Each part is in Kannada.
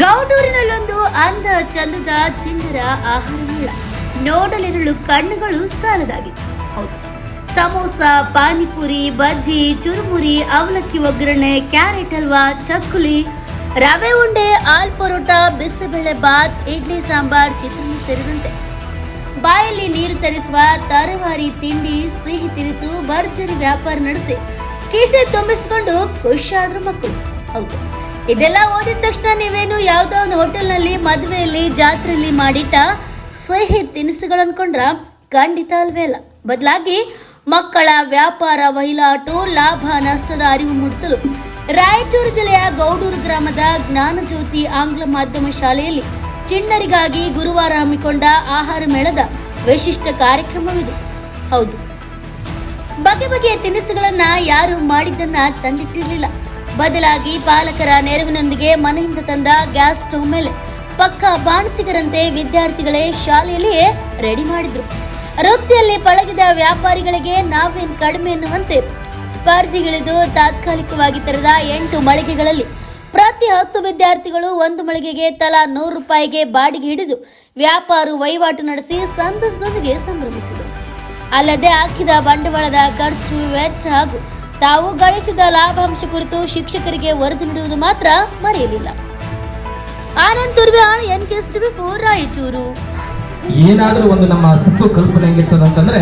ಗೌಡೂರಿನಲ್ಲೊಂದು ಅಂದ ಚಂದದ ಚಿಣ್ಣರ ಆಹಾರ ಮೇಳ. ನೋಡಲಿರಲು ಕಣ್ಣುಗಳು ಸಾಲದಾಗಿತ್ತು. ಹೌದು. ಸಮೋಸ, ಪಾನಿಪುರಿ, ಬಜ್ಜಿ, ಚುರುಮುರಿ, ಅವಲಕ್ಕಿ ಒಗ್ಗರಣೆ, ಕ್ಯಾರೆಟ್ ಹಲ್ವಾ, ಚಕ್ಕುಲಿ, ರವೆ ಉಂಡೆ ಆಲ್ ಪರೋಟ, ಬಿಸಿಬೇಳೆ ಬಾತ್, ಇಡ್ಲಿ ಸಾಂಬಾರ್, ಚಿತ್ರಾನ್ನ ಸೇರಿದಂತೆ. ಬಾಯಲ್ಲಿ ನೀರು ತರಿಸುವ, ತರವಾರಿ ತಿಂಡಿ, ಸಿಹಿ ತಿನಿಸು, ಭರ್ಜರಿ ವ್ಯಾಪಾರ ನಡೆಸಿ, ಕಿಸೆ ತುಂಬಿಸಿಕೊಂಡು ಖುಷಿಯಾದ್ರು ಮಕ್ಕಳು. ಹೌದು. ಇದೆಲ್ಲ ಓದಿದ ತಕ್ಷಣ ನೀವೇನು ಯಾವುದೋ ಒಂದು ಹೋಟೆಲ್ನಲ್ಲಿ ಮದುವೆಯಲ್ಲಿ, ಜಾತ್ರೆಯಲ್ಲಿ ಮಾಡಿಟ್ಟ ಸಿಹಿ ತಿನಿಸುಗಳು ಅನ್ಕೊಂಡ್ರ ಖಂಡಿತ ಅಲ್ವೇ ಅಲ್ಲ. ಬದಲಾಗಿ ಮಕ್ಕಳ ವ್ಯಾಪಾರ, ವಹಿವಾಟು, ಲಾಭ, ನಷ್ಟದ ಅರಿವು ಮೂಡಿಸಲು ರಾಯಚೂರು ಜಿಲ್ಲೆಯ ಗೌಡೂರು ಗ್ರಾಮದ ಜ್ಞಾನಜ್ಯೋತಿ ಆಂಗ್ಲ ಮಾಧ್ಯಮ ಶಾಲೆಯಲ್ಲಿ ಚಿಣ್ಣರಿಗಾಗಿ ಗುರುವಾರ ಹಮ್ಮಿಕೊಂಡ ಆಹಾರ ಮೇಳದ ವಿಶಿಷ್ಟ ಕಾರ್ಯಕ್ರಮವಿದು. ಹೌದು. ಬಗೆ ಬಗೆಯ ತಿನಿಸುಗಳನ್ನ ಯಾರು ಮಾಡಿದ್ದನ್ನ ತಂದಿಟ್ಟಿರಲಿಲ್ಲ. ಬದಲಾಗಿ ಪಾಲಕರ ನೆರವಿನೊಂದಿಗೆ ಮನೆಯಿಂದ ತಂದ ಗ್ಯಾಸ್ ಸ್ಟವ್ ಮೇಲೆ ಪಕ್ಕ ಬಾಣಸಿಗರಂತೆ ವಿದ್ಯಾರ್ಥಿಗಳೇ ಶಾಲೆಯಲ್ಲಿಯೇ ರೆಡಿ ಮಾಡಿದ್ರು. ವೃತ್ತಿಯಲ್ಲಿ ಪಳಗಿದ ವ್ಯಾಪಾರಿಗಳಿಗೆ ನಾವೇನ್ ಕಡಿಮೆ ಎನ್ನುವಂತೆ ಸ್ಪರ್ಧಿಗಿಳಿದು ತಾತ್ಕಾಲಿಕವಾಗಿ ತೆರೆದ ಎಂಟು ಮಳಿಗೆಗಳಲ್ಲಿ ಪ್ರತಿ ಹತ್ತು ವಿದ್ಯಾರ್ಥಿಗಳು ಒಂದು ಮಳಿಗೆಗೆ ತಲಾ ನೂರು ರೂಪಾಯಿಗೆ ಬಾಡಿಗೆ ಹಿಡಿದು ವ್ಯಾಪಾರ ವಹಿವಾಟು ನಡೆಸಿ ಸಂತಸದೊಂದಿಗೆ ಸಂಭ್ರಮಿಸಿದರು. ಅಲ್ಲದೆ ಹಾಕಿದ ಬಂಡವಾಳದ ಖರ್ಚು ವೆಚ್ಚ ಹಾಗೂ ತಾವು ಗಳಿಸಿದ ಲಾಭಾಂಶ ಕುರಿತು ಶಿಕ್ಷಕರಿಗೆ ವರದಿ ನೀಡುವುದು ಮಾತ್ರ ಮರೆಯಲಿಲ್ಲ. Anand Turvyal N KS TV Raichur. ಏನಾದರೂ ಒಂದು ನಮ್ಮ ಸುತ್ತು ಕಲ್ಪನೆ ಹೆಂಗಿರ್ತದೆ ಅಂತಂದ್ರೆ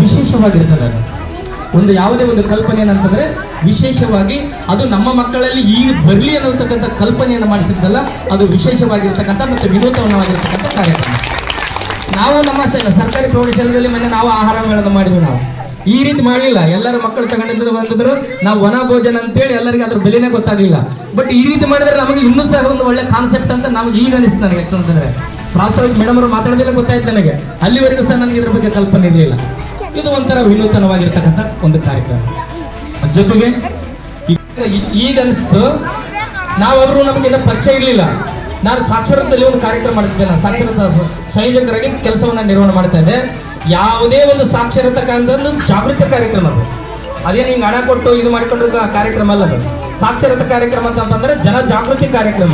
ವಿಶೇಷವಾಗಿರ್ತದೆ ಅದು. ಒಂದು ಯಾವುದೇ ಒಂದು ಕಲ್ಪನೆ ಏನಂತಂದ್ರೆ ವಿಶೇಷವಾಗಿ ಅದು ನಮ್ಮ ಮಕ್ಕಳಲ್ಲಿ ಈಗ ಬರಲಿ ಅನ್ನತಕ್ಕಂಥ ಕಲ್ಪನೆಯನ್ನು ಮಾಡಿಸಿದ್ದಲ್ಲ ಅದು ವಿಶೇಷವಾಗಿರ್ತಕ್ಕಂಥ ಮತ್ತು ವಿನೂತನವಾಗಿರ್ತಕ್ಕಂಥ ಕಾರ್ಯಕ್ರಮ. ನಾವು ನಮ್ಮ ಸರ್ಕಾರಿ ಪ್ರೌಢಶಾಲೆಯಲ್ಲಿ ಮೊನ್ನೆ ನಾವು ಆಹಾರ ಮಾಡಿದ್ವಿ ನಾವು. ಈ ರೀತಿ ಮಾಡಲಿಲ್ಲ. ಎಲ್ಲರ ಮಕ್ಕಳು ತಗೊಂಡಿದ್ರು ಬಂದಿದ್ರು. ನಾವು ವನ ಭೋಜನ ಅಂತೇಳಿ ಎಲ್ಲರಿಗೆ ಅದ್ರ ಬೆಲೆನೇ ಗೊತ್ತಾಗಲಿಲ್ಲ. ಬಟ್ ಈ ರೀತಿ ಮಾಡಿದ್ರೆ ನಮಗೆ ಇನ್ನೂ ಸಹ ಒಂದು ಒಳ್ಳೆ ಕಾನ್ಸೆಪ್ಟ್ ಅಂತ ನಮಗೆ ಈಗ ಅನಿಸ್ತು ನನಗೆ ಅಂತಂದ್ರೆ. ಪ್ರಾಸ್ತಾವಿಕ ಮೇಡಮ್ ಅವರು ಮಾತಾಡೋದಿಲ್ಲ ಗೊತ್ತಾಯ್ತು ನನಗೆ. ಅಲ್ಲಿವರೆಗೂ ಸಹ ನನಗೆ ಇದ್ರ ಬಗ್ಗೆ ಕಲ್ಪನೆ ಇರಲಿಲ್ಲ. ಇದು ಒಂಥರ ವಿನೂತನವಾಗಿರ್ತಕ್ಕಂಥ ಒಂದು ಕಾರ್ಯಕ್ರಮ. ಜೊತೆಗೆ ಈಗ- ಅನಿಸ್ತು. ನಾವೊಬ್ರು ನಮಗಿನ್ನ ಪರಿಚಯ ಇರಲಿಲ್ಲ. ನಾನು ಸಾಕ್ಷರದಲ್ಲಿ ಒಂದು ಕಾರ್ಯಕ್ರಮ ಮಾಡ್ತಿದ್ದೆ ನಾನು. ಸಾಕ್ಷರತಾ ಸಂಯೋಜಕರಾಗಿ ಕೆಲಸವನ್ನು ನಿರ್ವಹಣೆ ಮಾಡ್ತಾ ಇದ್ದೆ. ಯಾವುದೇ ಒಂದು ಸಾಕ್ಷರತಾ ಕಾರಣದ ಜಾಗೃತಿ ಕಾರ್ಯಕ್ರಮ ಅದು. ಅದೇನು ಹಿಂಗೆ ಹಣ ಕೊಟ್ಟು ಇದು ಮಾಡಿಕೊಂಡು ಕಾರ್ಯಕ್ರಮ ಅಲ್ಲ ಅದು. ಸಾಕ್ಷರತಾ ಕಾರ್ಯಕ್ರಮ ಅಂತ ಬಂದ್ರೆ ಜನ ಜಾಗೃತಿ ಕಾರ್ಯಕ್ರಮ.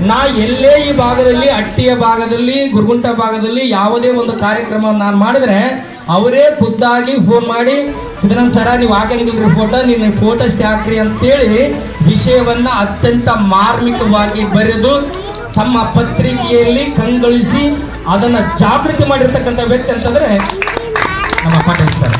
ನಾ ಎಲ್ಲೇ ಈ ಭಾಗದಲ್ಲಿ, ಅಟ್ಟಿಯ ಭಾಗದಲ್ಲಿ, ಗುರುಗುಂಟ ಭಾಗದಲ್ಲಿ ಯಾವುದೇ ಒಂದು ಕಾರ್ಯಕ್ರಮವನ್ನು ನಾನು ಮಾಡಿದ್ರೆ ಅವರೇ ಖುದ್ದಾಗಿ ಫೋನ್ ಮಾಡಿ ಚಿದನಂದ್ ಸರ ನೀವು ಹಾಕಂಗಿಲ್ರಿ ಫೋಟೋ ನೀನು ಫೋಟೋ ಸ್ಟ್ಯಾಕ್ರಿ ಅಂತೇಳಿ ವಿಷಯವನ್ನ ಅತ್ಯಂತ ಮಾರ್ಮಿಕವಾಗಿ ಬರೆದು ತಮ್ಮ ಪತ್ರಿಕೆಯಲ್ಲಿ ಕಂಗೊಳಿಸಿ ಅದನ್ನ ಜಾಗೃತಿ ಮಾಡಿರ್ತಕ್ಕಂಥ ವ್ಯಕ್ತಿ ಅಂತಂದ್ರೆ ನಮ್ಮ ಪಾಟೀಲ್ ಸರ್.